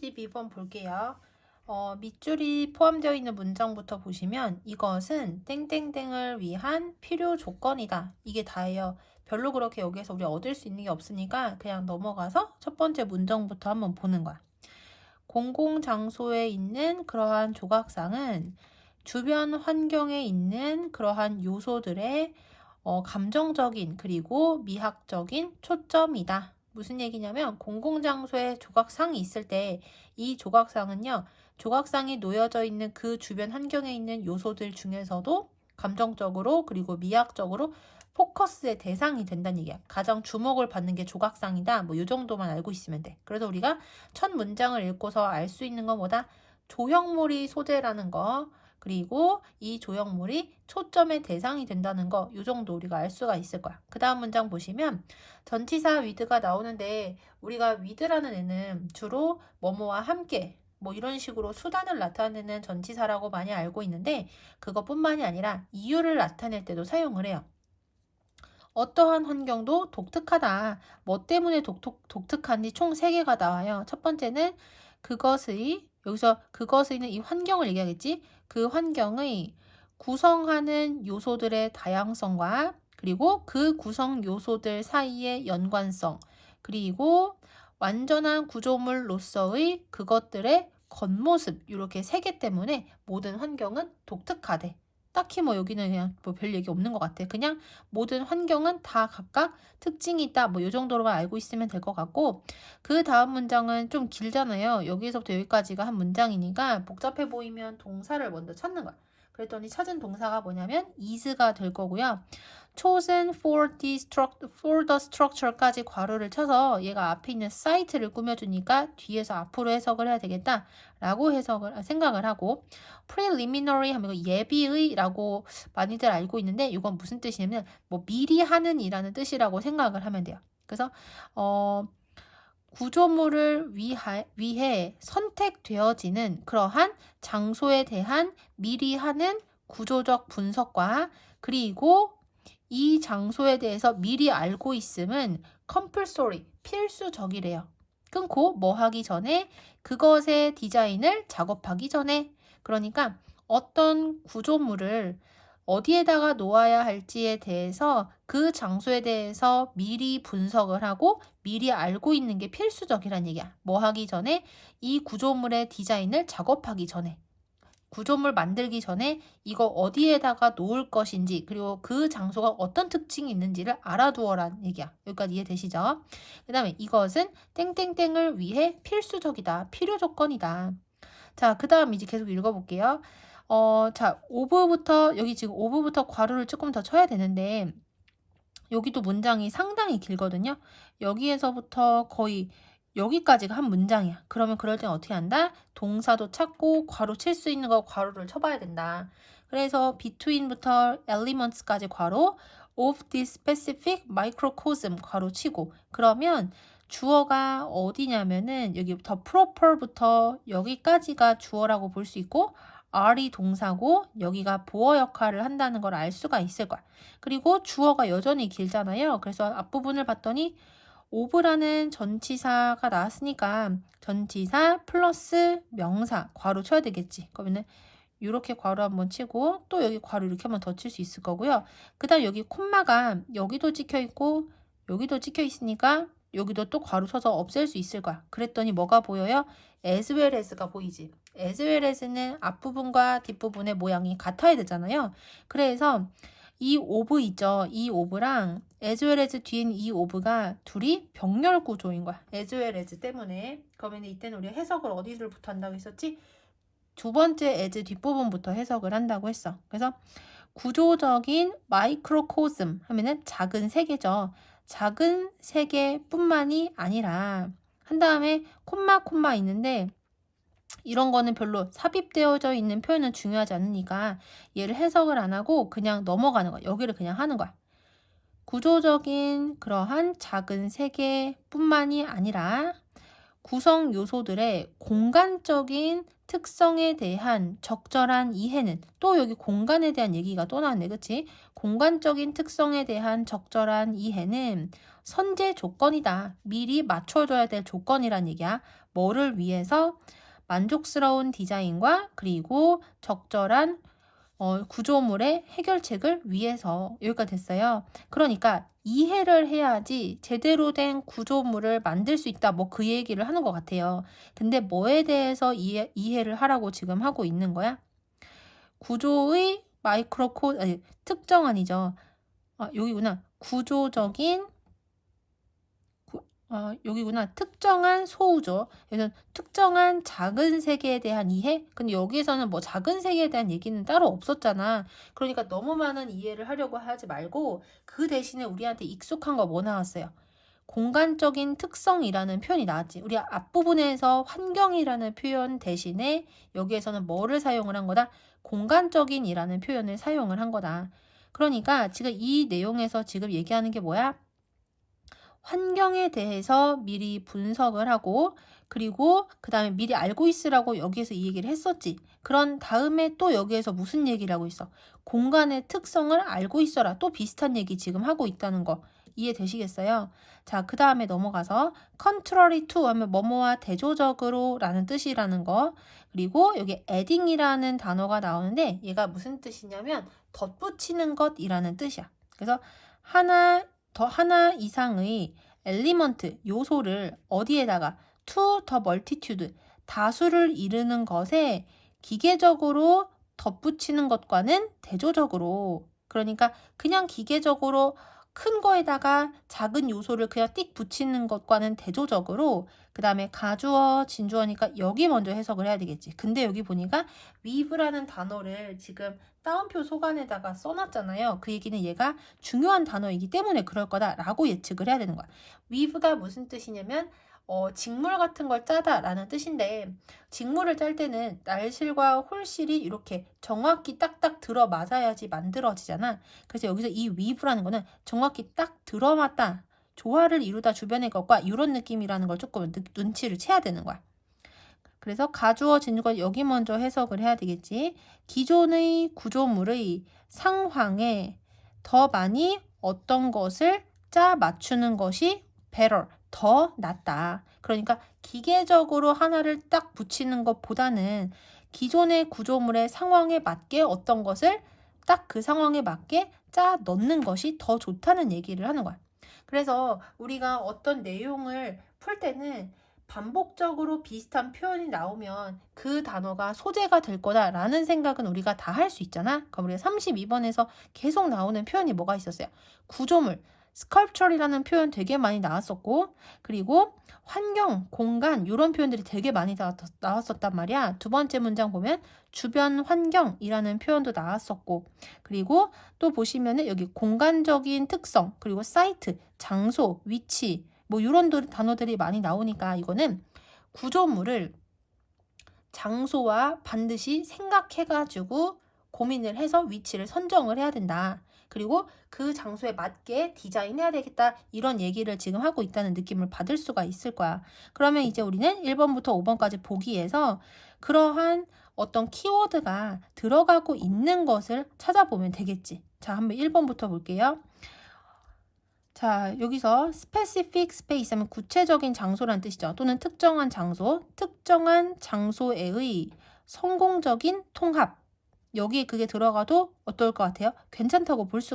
32번 볼게요. 어, 밑줄이 포함되어 있는 문장부터 보시면 이것은 땡땡땡을 위한 필요 조건이다. 이게 다예요. 별로 그렇게 여기에서 우리 얻을 수 있는 게 없으니까 그냥 넘어가서 첫 번째 문장부터 한번 보는 거야. 공공장소에 있는 그러한 조각상은 주변 환경에 있는 그러한 요소들의 어, 감정적인 그리고 미학적인 초점이다. 무슨 얘기냐면 공공장소에 조각상이 있을 때 이 조각상은요. 조각상이 놓여져 있는 그 주변 환경에 있는 요소들 중에서도 감정적으로 그리고 미학적으로 포커스의 대상이 된다는 얘기야. 가장 주목을 받는 게 조각상이다. 뭐 이 정도만 알고 있으면 돼. 그래서 우리가 첫 문장을 읽고서 알 수 있는 건 뭐다? 조형물이 소재라는 거. 그리고 이 조형물이 초점의 대상이 된다는 거, 이 정도 우리가 알 수가 있을 거야. 그 다음 문장 보시면 전치사 위드가 나오는데 우리가 위드라는 애는 주로 뭐뭐와 함께 뭐 이런 식으로 수단을 나타내는 전치사라고 많이 알고 있는데 그것뿐만이 아니라 이유를 나타낼 때도 사용을 해요. 어떠한 환경도 독특하다. 뭐 때문에 독특, 독특한지 총 3개가 나와요. 첫 번째는 그것의 여기서 그것의는 이 환경을 얘기하겠지. 그 환경의 구성하는 요소들의 다양성과 그리고 그 구성 요소들 사이의 연관성 그리고 완전한 구조물로서의 그것들의 겉모습 이렇게 세 개 때문에 모든 환경은 독특하대. 딱히 뭐 여기는 그냥 뭐 별 얘기 없는 것 같아. 그냥 모든 환경은 다 각각 특징이 있다. 뭐 이 정도로만 알고 있으면 될 것 같고 그 다음 문장은 좀 길잖아요. 여기서부터 여기까지가 한 문장이니까 복잡해 보이면 동사를 먼저 찾는 거야. 그랬더니 찾은 동사가 뭐냐면 is가 될 거고요. Chosen for the, for the structure까지 괄호를 쳐서 얘가 앞에 있는 사이트를 꾸며주니까 뒤에서 앞으로 해석을 해야 되겠다 라고 해석을 생각을 하고 preliminary 하면 이거 예비의 라고 많이들 알고 있는데 이건 무슨 뜻이냐면 뭐 미리 하는 이라는 뜻이라고 생각을 하면 돼요. 그래서 어 구조물을 위하, 위해 선택되어지는 그러한 장소에 대한 미리 하는 구조적 분석과 그리고 이 장소에 대해서 미리 알고 있음은 compulsory, 필수적이래요. 끊고 뭐 하기 전에 그것의 디자인을 작업하기 전에 그러니까 어떤 구조물을 어디에다가 놓아야 할지에 대해서 그 장소에 대해서 미리 분석을 하고 미리 알고 있는 게 필수적이란 얘기야. 뭐 하기 전에 이 구조물의 디자인을 작업하기 전에 구조물 만들기 전에 이거 어디에다가 놓을 것인지 그리고 그 장소가 어떤 특징이 있는지를 알아두어란 얘기야. 여기까지 이해되시죠? 그 다음에 이것은 땡땡땡을 위해 필수적이다. 필요 조건이다. 자, 그 다음 이제 계속 읽어볼게요. 어, 자, 오브부터 여기 지금 오브부터 괄호를 조금 더 쳐야 되는데 여기도 문장이 상당히 길거든요. 여기에서부터 거의 여기까지가 한 문장이야. 그러면 그럴 땐 어떻게 한다? 동사도 찾고 괄호 칠 수 있는 거 괄호를 쳐봐야 된다. 그래서 between부터 elements까지 괄호 of this specific microcosm 괄호 치고 그러면 주어가 어디냐면은 여기 더 proper부터 여기까지가 주어라고 볼 수 있고 are이 동사고 여기가 보어 역할을 한다는 걸 알 수가 있을 거야. 그리고 주어가 여전히 길잖아요. 그래서 앞부분을 봤더니 오브라는 전치사가 나왔으니까 전치사 플러스 명사 괄호 쳐야 되겠지. 그러면은 이렇게 괄호 한번 치고 또 여기 괄호 이렇게 한번 더 칠 수 있을 거고요. 그 다음 여기 콤마가 여기도 찍혀 있고 여기도 찍혀 있으니까 여기도 또 괄호 쳐서 없앨 수 있을 거야. 그랬더니 뭐가 보여요? as well as가 보이지. as well as는 앞부분과 뒷부분의 모양이 같아야 되잖아요. 그래서 이 오브 있죠. 이 오브랑 as 뒤엔 이 오브가 둘이 병렬 구조인 거야. as 때문에. 그러면 이때는 우리가 해석을 어디서부터 한다고 했었지? 두 번째 as 뒷부분부터 해석을 한다고 했어. 그래서 구조적인 마이크로코즘 하면은 작은 세계죠. 작은 세계뿐만이 아니라 한 다음에 콤마 콤마 있는데 이런 거는 별로 삽입되어져 있는 표현은 중요하지 않으니까 얘를 해석을 안 하고 그냥 넘어가는 거야. 여기를 그냥 하는 거야. 구조적인 그러한 작은 세계뿐만이 아니라 구성 요소들의 공간적인 특성에 대한 적절한 이해는 또 여기 공간에 대한 얘기가 또 나왔네. 그치? 공간적인 특성에 대한 적절한 이해는 선제 조건이다. 미리 맞춰줘야 될 조건이란 얘기야. 뭐를 위해서? 만족스러운 디자인과 그리고 적절한 어, 구조물의 해결책을 위해서 여기가 됐어요. 그러니까 이해를 해야지 제대로 된 구조물을 만들 수 있다. 뭐 그 얘기를 하는 것 같아요. 근데 뭐에 대해서 이해, 이해를 하라고 지금 하고 있는 거야? 구조의 마이크로 코 아니 특정 아니죠. 아, 여기구나. 구조적인 구, 아, 여기구나. 특정한 소우죠. 그래서 특정한 작은 세계에 대한 이해? 근데 여기에서는 뭐 작은 세계에 대한 얘기는 따로 없었잖아. 그러니까 너무 많은 이해를 하려고 하지 말고 그 대신에 우리한테 익숙한 거 뭐 나왔어요? 공간적인 특성이라는 표현이 나왔지. 우리 앞부분에서 환경이라는 표현 대신에 여기에서는 뭐를 사용을 한 거다? 공간적인이라는 표현을 사용을 한 거다. 그러니까 지금 이 내용에서 지금 얘기하는 게 뭐야? 환경에 대해서 미리 분석을 하고 그리고 그 다음에 미리 알고 있으라고 여기에서 이 얘기를 했었지. 그런 다음에 또 여기에서 무슨 얘기를 하고 있어? 공간의 특성을 알고 있어라. 또 비슷한 얘기 지금 하고 있다는 거 이해되시겠어요? 자, 그 다음에 넘어가서 contrary to 하면 뭐뭐와 대조적으로 라는 뜻이라는 거 그리고 여기 adding이라는 단어가 나오는데 얘가 무슨 뜻이냐면 덧붙이는 것이라는 뜻이야. 그래서 하나 더 하나 이상의 엘리먼트 요소를 어디에다가 to multitude 다수를 이루는 것에 기계적으로 덧붙이는 것과는 대조적으로 그러니까 그냥 기계적으로 큰 거에다가 작은 요소를 그냥 띡 붙이는 것과는 대조적으로 그 다음에 가주어 진주어니까 여기 먼저 해석을 해야 되겠지. 근데 여기 보니까 weave라는 단어를 지금 따옴표 소간에다가 써놨잖아요. 그 얘기는 얘가 중요한 단어이기 때문에 그럴 거다라고 예측을 해야 되는 거야. weave가 무슨 뜻이냐면 어, 직물 같은 걸 짜다라는 뜻인데 직물을 짤 때는 날실과 홀실이 이렇게 정확히 딱딱 들어맞아야지 만들어지잖아. 그래서 여기서 이 weave라는 거는 정확히 딱 들어맞다. 조화를 이루다 주변의 것과 이런 느낌이라는 걸 조금 눈- 눈치를 채야 되는 거야. 그래서 가주어 진주어 여기 먼저 해석을 해야 되겠지. 기존의 구조물의 상황에 더 많이 어떤 것을 짜 맞추는 것이 better, 더 낫다. 그러니까 기계적으로 하나를 딱 붙이는 것보다는 기존의 구조물의 상황에 맞게 어떤 것을 딱 그 상황에 맞게 짜 넣는 것이 더 좋다는 얘기를 하는 거야. 그래서 우리가 어떤 내용을 풀 때는 반복적으로 비슷한 표현이 나오면 그 단어가 소재가 될 거다라는 생각은 우리가 다 할 수 있잖아. 그럼 우리가 32번에서 계속 나오는 표현이 뭐가 있었어요? 구조물, sculpture이라는 표현 되게 많이 나왔었고 그리고 환경, 공간 이런 표현들이 되게 많이 나왔- 나왔었단 말이야. 두 번째 문장 보면 주변 환경이라는 표현도 나왔었고 그리고 또 보시면은 여기 공간적인 특성 그리고 사이트, 장소, 위치 뭐 이런 도- 단어들이 많이 나오니까 이거는 구조물을 장소와 반드시 생각해가지고 고민을 해서 위치를 선정을 해야 된다. 그리고 그 장소에 맞게 디자인해야 되겠다. 이런 얘기를 지금 하고 있다는 느낌을 받을 수가 있을 거야. 그러면 이제 우리는 1번부터 5번까지 보기에서 그러한 어떤 키워드가 들어가고 있는 것을 찾아보면 되겠지. 자, 한번 1번부터 볼게요. 자, 여기서 specific space 하면 구체적인 장소라는 뜻이죠. 또는 특정한 장소, 특정한 장소에의 성공적인 통합. 여기에 그게 들어가도 어떨 것 같아요? 괜찮다고 볼 수가